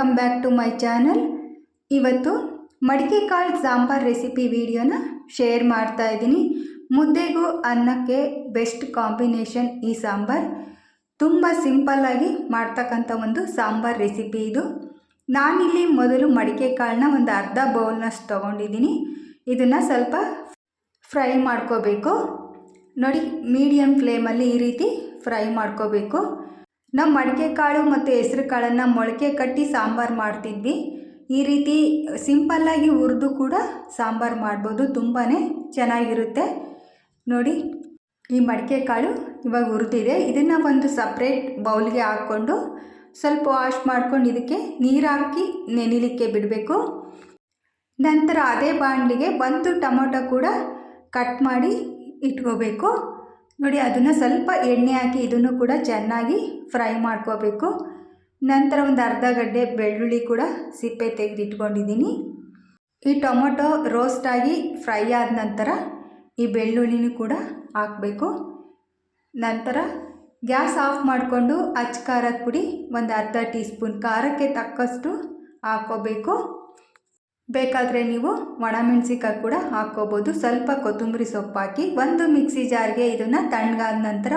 Welcome back to my channel ಇವತ್ತು ಮಡಿಕೆ ಕಾಳು ಸಾಂಬಾರ್ ರೆಸಿಪಿ ವಿಡಿಯೋನ ಶೇರ್ ಮಾಡ್ತಾ ಇದ್ದೀನಿ. ಮುದ್ದೆಗೂ ಅನ್ನಕ್ಕೆ ಬೆಸ್ಟ್ ಕಾಂಬಿನೇಷನ್ ಈ ಸಾಂಬಾರ್. ತುಂಬ ಸಿಂಪಲ್ಲಾಗಿ ಮಾಡ್ತಕ್ಕಂಥ ಒಂದು ಸಾಂಬಾರ್ ರೆಸಿಪಿ ಇದು. ನಾನಿಲ್ಲಿ ಮೊದಲು ಮಡಿಕೆ ಕಾಳನ್ನ ಒಂದು ಅರ್ಧ ಬೌಲ್ನಷ್ಟು ತೊಗೊಂಡಿದ್ದೀನಿ. ಇದನ್ನು ಸ್ವಲ್ಪ ಫ್ರೈ ಮಾಡ್ಕೋಬೇಕು. ನೋಡಿ ಮೀಡಿಯಮ್ ಫ್ಲೇಮಲ್ಲಿ ಈ ರೀತಿ ಫ್ರೈ ಮಾಡ್ಕೋಬೇಕು. ನಾವು ಮಡಿಕೆ ಕಾಳು ಮತ್ತು ಹೆಸ್ರು ಕಾಳನ್ನು ಮೊಳಕೆ ಕಟ್ಟಿ ಸಾಂಬಾರು ಮಾಡ್ತಿದ್ವಿ. ಈ ರೀತಿ ಸಿಂಪಲ್ಲಾಗಿ ಹುರಿದು ಕೂಡ ಸಾಂಬಾರು ಮಾಡ್ಬೋದು. ತುಂಬಾ ಚೆನ್ನಾಗಿರುತ್ತೆ. ನೋಡಿ, ಈ ಮಡಿಕೆ ಕಾಳು ಇವಾಗ ಹುರಿದಿದೆ. ಇದನ್ನು ಒಂದು ಸಪ್ರೇಟ್ ಬೌಲ್ಗೆ ಹಾಕ್ಕೊಂಡು ಸ್ವಲ್ಪ ವಾಶ್ ಮಾಡ್ಕೊಂಡು ಇದಕ್ಕೆ ನೀರು ಹಾಕಿ ನೆನಿಲಿಕ್ಕೆ ಬಿಡಬೇಕು. ನಂತರ ಅದೇ ಬಾಣಲಿಗೆ ಒಂದು ಟೊಮೊಟೊ ಕೂಡ ಕಟ್ ಮಾಡಿ ಇಟ್ಕೋಬೇಕು. ನೋಡಿ, ಅದನ್ನು ಸ್ವಲ್ಪ ಎಣ್ಣೆ ಹಾಕಿ ಇದನ್ನು ಕೂಡ ಚೆನ್ನಾಗಿ ಫ್ರೈ ಮಾಡ್ಕೋಬೇಕು. ನಂತರ ಒಂದು ಅರ್ಧ ಗಡ್ಡೆ ಬೆಳ್ಳುಳ್ಳಿ ಕೂಡ ಸಿಪ್ಪೆ ತೆಗೆದಿಟ್ಕೊಂಡಿದ್ದೀನಿ. ಈ ಟೊಮೊಟೊ ರೋಸ್ಟಾಗಿ ಫ್ರೈ ಆದ ನಂತರ ಈ ಬೆಳ್ಳುಳ್ಳಿನೂ ಕೂಡ ಹಾಕಬೇಕು. ನಂತರ ಗ್ಯಾಸ್ ಆಫ್ ಮಾಡಿಕೊಂಡು ಅಚ್ಚ ಖಾರದ ಪುಡಿ ಒಂದು ಅರ್ಧ ಟೀ ಸ್ಪೂನ್ ಖಾರಕ್ಕೆ ತಕ್ಕಷ್ಟು ಹಾಕ್ಕೋಬೇಕು ಬೇಕಾದರೆ ನೀವು ಒಣಮೆಣಸಿಕಾಯಿ ಕೂಡ ಹಾಕ್ಕೋಬೋದು. ಸ್ವಲ್ಪ ಕೊತ್ತಂಬರಿ ಸೊಪ್ಪು ಹಾಕಿ ಒಂದು ಮಿಕ್ಸಿ ಜಾರ್ಗೆ ಇದನ್ನು ತಣ್ಣಗಾದ ನಂತರ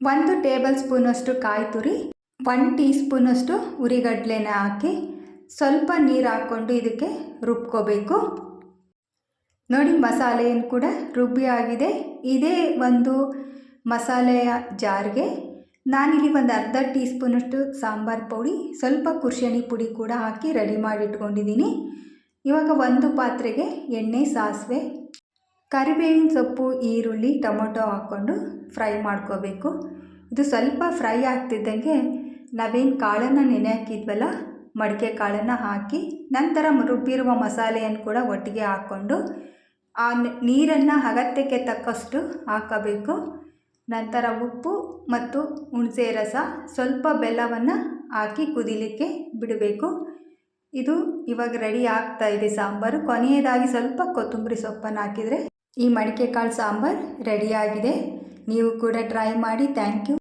ಒಂದು ಟೇಬಲ್ ಸ್ಪೂನಷ್ಟು ಕಾಯಿ ತುರಿ ಒನ್ ಟೀ ಸ್ಪೂನಷ್ಟು ಉರಿಗಡ್ಲೆನ ಹಾಕಿ ಸ್ವಲ್ಪ ನೀರು ಹಾಕ್ಕೊಂಡು ಇದಕ್ಕೆ ರುಬ್ಕೋಬೇಕು. ನೋಡಿ ಮಸಾಲೆಯನ್ನು ಕೂಡ ರುಬ್ಬಿ ಆಗಿದೆ. ಇದೇ ಒಂದು ಮಸಾಲೆಯ ಜಾರ್ಗೆ ನಾನಿಲ್ಲಿ ಒಂದು ಅರ್ಧ ಟೀ ಸ್ಪೂನಷ್ಟು ಸಾಂಬಾರು ಪುಡಿ, ಸ್ವಲ್ಪ ಕುರ್ಷಣಿ ಪುಡಿ ಕೂಡ ಹಾಕಿ ರೆಡಿ ಮಾಡಿ ಇಟ್ಕೊಂಡಿದ್ದೀನಿ. ಇವಾಗ ಒಂದು ಪಾತ್ರೆಗೆ ಎಣ್ಣೆ, ಸಾಸಿವೆ, ಕರಿಬೇವಿನ ಸೊಪ್ಪು, ಈರುಳ್ಳಿ, ಟೊಮೊಟೊ ಹಾಕ್ಕೊಂಡು ಫ್ರೈ ಮಾಡ್ಕೋಬೇಕು. ಇದು ಸ್ವಲ್ಪ ಫ್ರೈ ಆಗ್ತಿದ್ದಂಗೆ ನಾವೇನು ಕಾಳನ್ನು ನೆನೆ ಹಾಕಿದ್ವಲ್ಲ, ಮಡಿಕೆ ಕಾಳನ್ನು ಹಾಕಿ ನಂತರ ರುಬ್ಬಿರುವ ಮಸಾಲೆಯನ್ನು ಕೂಡ ಒಟ್ಟಿಗೆ ಹಾಕ್ಕೊಂಡು ಆ ನೀರನ್ನು ಅಗತ್ಯಕ್ಕೆ ತಕ್ಕಷ್ಟು ಹಾಕಬೇಕು. ನಂತರ ಉಪ್ಪು ಮತ್ತು ಹುಣಸೆ ರಸ ಸ್ವಲ್ಪ ಬೆಲ್ಲವನ್ನು ಹಾಕಿ ಕುದಿಲಿಕ್ಕೆ ಬಿಡಬೇಕು. ಇದು ಇವಾಗ ರೆಡಿ ಆಗ್ತಾ ಇದೆ ಸಾಂಬಾರು. ಕೊನೆಯದಾಗಿ ಸ್ವಲ್ಪ ಕೊತ್ತಂಬರಿ ಸೊಪ್ಪನ್ನು ಹಾಕಿದರೆ ಈ ಮಡಿಕೆ ಕಾಳು ಸಾಂಬಾರು ರೆಡಿಯಾಗಿದೆ ನೀವು ಕೂಡ ಟ್ರೈ ಮಾಡಿ. Thank you